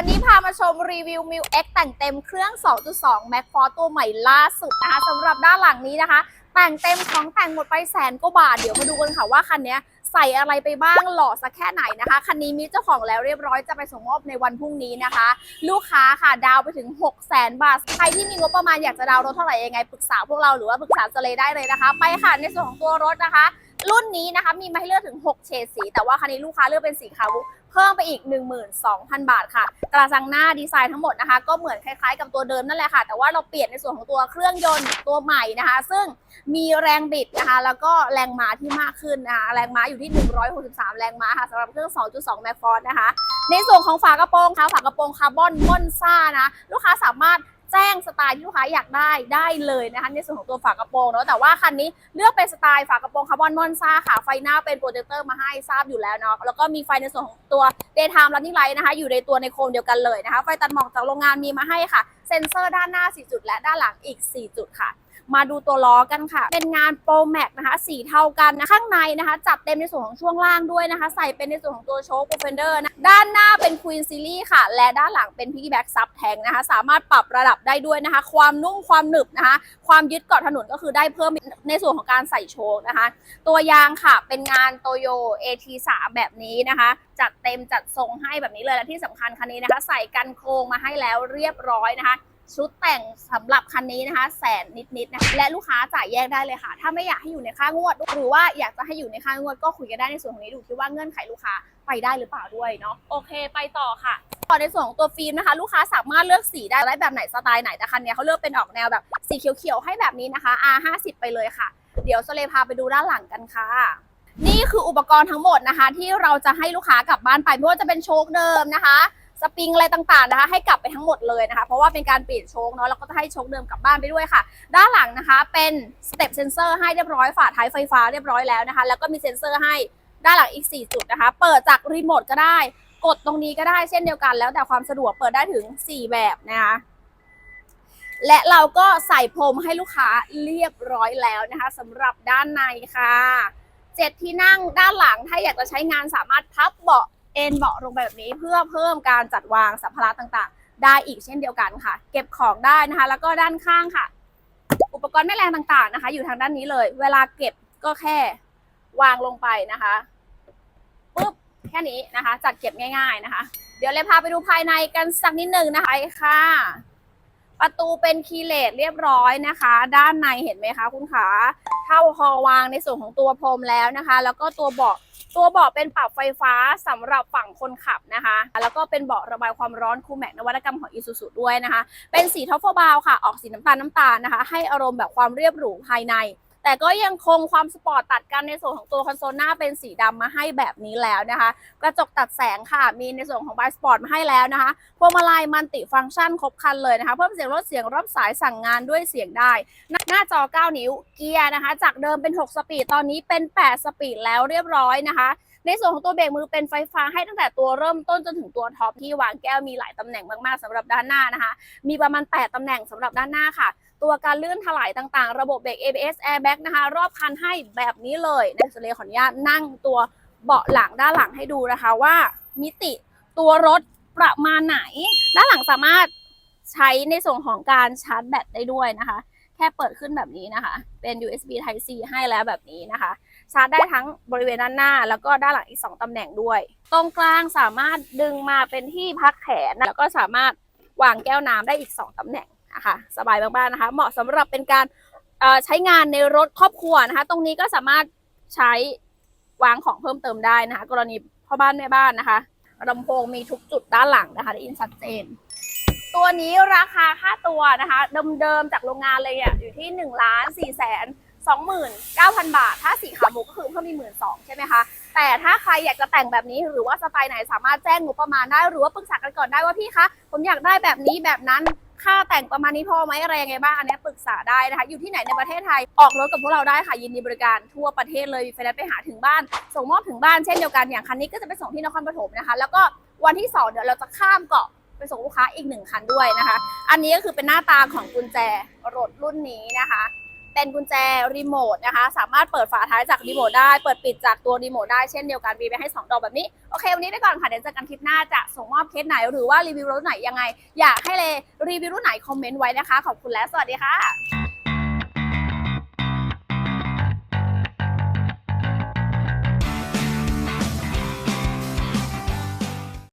วันนี้พามาชมรีวิว m ิว X แต่งเต็มเครื่อง 2.2 Max Force ตัวใหม่ล่าสุดนะคะสำหรับด้านหลังนี้นะคะ แต่งเต็มของแต่งหมดไปแสนกว่าบาท เดี๋ยวมาดูกันค่ะว่าคันนี้ใส่อะไรไปบ้างหล่อสักแค่ไหนนะคะ คันนี้มีเจ้าของแล้วเรียบร้อยจะไปส่งมอบในวันพรุ่งนี้นะคะ ลูกค้าค่ะดาวไปถึง 6 0 0 0 0 0บาท ใครที่มีงบประมาณอยากจะดาวรถเท่าไหร่ยังไงปรึกษาพวกเราหรือว่าปรึกษาเซเลได้เลยนะคะ ไปค่ะในส่วนของตัวรถนะคะ รุ่นนี้นะคะมีมาให้เลือกถึง 6 เฉดสี แต่ว่าคันนี้ลูกค้าเลือกเป็นสีขาวเพิ่มไปอีก 12,000 บาทค่ะ กระจังหน้าดีไซน์ทั้งหมดนะคะ ก็เหมือนคล้ายๆกับตัวเดิมนั่นแหละค่ะ แต่ว่าเราเปลี่ยนในส่วนของตัวเครื่องยนต์ตัวใหม่นะคะ ซึ่งมีแรงบิดนะคะ แล้วก็แรงม้าที่มากขึ้นนะคะ แรงม้าอยู่ที่ 163 แรงม้าค่ะสำหรับเครื่อง 2.2 แมฟฟอร์นะคะ ในส่วนของฝากระโปรงค่ะ ฝากระโปรงคาร์บอนม่อนซ่านะ ลูกค้าสามารถ แจ้งสไตล์ที่ลูกค้าอยากได้ได้เลยนะคะในส่วนของตัวฝากระโปรงเนาะแต่ว่าคันนี้เลือกเป็นสไตล์ฝากระโปรงคาร์บอนมอนซ่าค่ะไฟหน้าเป็นโปรเจคเตอร์มาให้ทราบอยู่แล้วเนาะแล้วก็มีไฟในส่วนของตัว daytime running light นะคะ อยู่ในตัวในโคมเดียวกันเลยนะคะ ไฟตัดหมอกจากโรงงานมีมาให้ค่ะ เซ็นเซอร์ด้านหน้า 4 จุด และด้านหลังอีก 4 จุดค่ะ มาดูตัวล้อกันค่ะ เป็นงาน Pro Max นะคะสีเท่ากันนะข้างในนะคะ จัดเต็มในส่วนของช่วงล่างด้วยนะคะ ใส่เป็นในส่วนของตัวโชค Defender นะด้านหน้าเป็น Queen Series ค่ะ และด้านหลังเป็น Piggyback Sub Tank นะคะ สามารถปรับระดับได้ด้วยนะคะ ความนุ่มความหนึบนะคะ ความยึดเกาะถนนก็คือได้เพิ่มในส่วนของการใส่โชคนะคะ ตัวยางค่ะเป็นงานโตโย AT3 แบบนี้นะคะ จัดเต็มจัดทรงให้แบบนี้เลยและที่สำคัญคันนี้นะคะ ใส่กันโครงมาให้แล้วเรียบร้อยนะคะ ชุดแต่งสำหรับคันนี้นะคะ แสนนิดๆนะคะและลูกค้าจ่ายแยกได้เลยค่ะ ถ้าไม่อยากให้อยู่ในค่างวด หรือว่าอยากจะให้อยู่ในค่างวดก็คุยกันได้ในส่วนของนี้ดูที่ว่าเงื่อนไขลูกค้าไปได้หรือเปล่าด้วยเนาะโอเค ไปต่อค่ะต่อในส่วนของตัวฟิล์มนะคะ ลูกค้าสามารถเลือกสีได้ได้แบบไหนสไตล์ไหนแต่คันนี้เขาเลือกเป็นออกแนวแบบสีเขียวๆให้แบบนี้นะคะ R50 ไปเลยค่ะ เดี๋ยวโซเลพาไปดูด้านหลังกันค่ะนี่คืออุปกรณ์ทั้งหมดนะคะ ที่เราจะให้ลูกค้ากลับบ้านไปไม่ว่าจะเป็นโชคเดิมนะคะ สปริงอะไรต่างๆนะคะ ให้กลับไปทั้งหมดเลยนะคะ เพราะว่าเป็นการเปลี่ยนโชคเนาะแล้วก็จะให้โชคเดิมกลับบ้านไปด้วยค่ะ ด้านหลังนะคะ เป็นสเต็ปเซนเซอร์ให้เรียบร้อยฝาท้ายไฟฟ้าเรียบร้อยแล้วนะคะ แล้วก็มีเซ็นเซอร์ให้ด้านหลังอีก 4 จุดนะคะ เปิดจากรีโมทก็ได้ กดตรงนี้ก็ได้เช่นเดียวกัน แล้วแต่ความสะดวกเปิดได้ถึง 4 แบบนะคะและเราก็ใส่พรมให้ลูกค้าเรียบร้อยแล้วนะคะสำหรับด้านในค่ะเจ็ดที่นั่งด้านหลังถ้าอยากจะใช้งานสามารถพับเบาะ เอนเบาะลงไปแบบนี้เพื่อเพิ่มการจัดวางสัมภาระต่างๆ ได้อีกเช่นเดียวกันค่ะ เก็บของได้นะคะ แล้วก็ด้านข้างค่ะ อุปกรณ์แม่แรงต่างๆนะคะ อยู่ทางด้านนี้เลย เวลาเก็บก็แค่วางลงไปนะคะปุ๊บแค่นี้นะคะ จัดเก็บง่าย ๆนะคะ เดี๋ยวเลยพาไปดูภายในกันสักนิดหนึ่งนะคะค่ะ ประตูเป็นคีเลสเรียบร้อยนะคะ ด้านในเห็นไหมคะคุณขาเท่าคอวางในส่วนของตัวพรมแล้วนะคะ แล้วก็ตัวเบาะ ตัวเบาะเป็นปรับไฟฟ้าสำหรับฝั่งคนขับนะคะ แล้วก็เป็นเบาะระบายความร้อนคูแม็กนวัตกรรมของอีซูซูด้วยนะคะ เป็นสีทอฟเฟอร์บาวค่ะ ออกสีน้ำตาลน้ำตาลนะคะ ให้อารมณ์แบบความเรียบหรูภายใน แต่ก็ยังคงความสปอร์ตตัดกันในส่วนของตัวคอนโซลหน้าเป็นสีดำมาให้แบบนี้แล้วนะคะ กระจกตัดแสงค่ะ มีในส่วนของบายสปอร์ตมาให้แล้วนะคะพวงมาลัยมันติฟังก์ชันครบคันเลยนะคะ เพิ่มเสียงลดเสียงรับสายสั่งงานด้วยเสียงได้หน้าหน้าจอ 9 นิ้วเกียร์นะคะ จากเดิมเป็น 6 สปีดตอนนี้เป็น 8 สปีดแล้วเรียบร้อยนะคะในส่วนของตัวเบรกมือเป็นไฟฟ้าให้ตั้งแต่ตัวเริ่มต้นจนถึงตัวท็อปที่วางแก้วมีหลายตำแหน่งมากๆสำหรับด้านหน้านะคะ มีประมาณ 8ตำแหน่งสำหรับด้านหน้าค่ะ ตัวการลื่นถลายต่างๆ ระบบเบรก ABS airbag นะคะ รอบคันให้แบบนี้เลยในสเลขออนุญาตนั่งตัวเบาะหลังด้านหลังให้ดูนะคะว่ามิติตัวรถประมาณไหน ด้านหลังสามารถใช้ในส่วนของการชาร์จแบตได้ด้วยนะคะ แค่เปิดขึ้นแบบนี้นะคะ เป็น USB Type C ให้แล้วแบบนี้นะคะ ชาร์จได้ทั้งบริเวณด้านหน้า แล้วก็ด้านหลังอีก 2ตำแหน่งด้วย ตรงกลางสามารถดึงมาเป็นที่พักแขน แล้วก็สามารถวางแก้วน้ำได้อีก 2ตำแหน่ง นะคะสบายมากๆนะคะ เหมาะสำหรับเป็นการใช้งานในรถครอบครัวนะคะ ตรงนี้ก็สามารถใช้วางของเพิ่มเติมได้นะคะ กรณีพ่อบ้านแม่บ้านนะคะลำโพงมีทุกจุดด้านหลังนะคะได้ยินชัดเจน ตัวนี้ราคาค่าตัวนะคะเดิมๆจากโรงงานเลยอะอยู่ที่1นึ่งล้านสี่แสนสองหมื่นเก้าพันบาท ถ้าสีขาวมุกก็คือเพิ่มมีหมื่นสองใช่ไหมคะ แต่ถ้าใครอยากจะแต่งแบบนี้หรือว่าสไตล์ไหนสามารถแจ้งงบประมาณได้หรือว่าปรึกษากันก่อนได้ว่าพี่คะ ผมอยากได้แบบนี้แบบนั้น ค่าแต่งประมาณนี้พอไหมอะไรยังไงบ้างอันนี้ปรึกษาได้นะคะ อยู่ที่ไหนในประเทศไทยออกรถกับพวกเราได้ค่ะยินดีบริการทั่วประเทศเลยมีไฟแนนซ์ไปหาถึงบ้าน ส่งมอบถึงบ้านเช่นเดียวกันอย่างคันนี้ก็จะไปส่งที่นครปฐมนะคะ แล้วก็วันที่สองเดี๋ยวเราจะข้ามเกาะไปส่งลูกค้าอีกหนึ่งคันด้วยนะคะ อันนี้ก็คือเป็นหน้าตาของกุญแจรถรุ่นนี้นะคะ เป็นกุญแจรีโมทนะคะ สามารถเปิดฝาท้ายจากรีโมทได้ เปิดปิดจากตัวรีโมทได้เช่นเดียวกันมีไปให้ 2 ดอกแบบนี้ โอเค วันนี้ไปก่อนค่ะ เดี๋ยวเจอกันคลิปหน้าจะส่งมอบเคสไหน หรือว่ารีวิวรถไหนยังไง อยากให้เลยรีวิวรุ่นไหนคอมเมนต์ไว้นะคะ ขอบคุณและสวัสดีค่ะ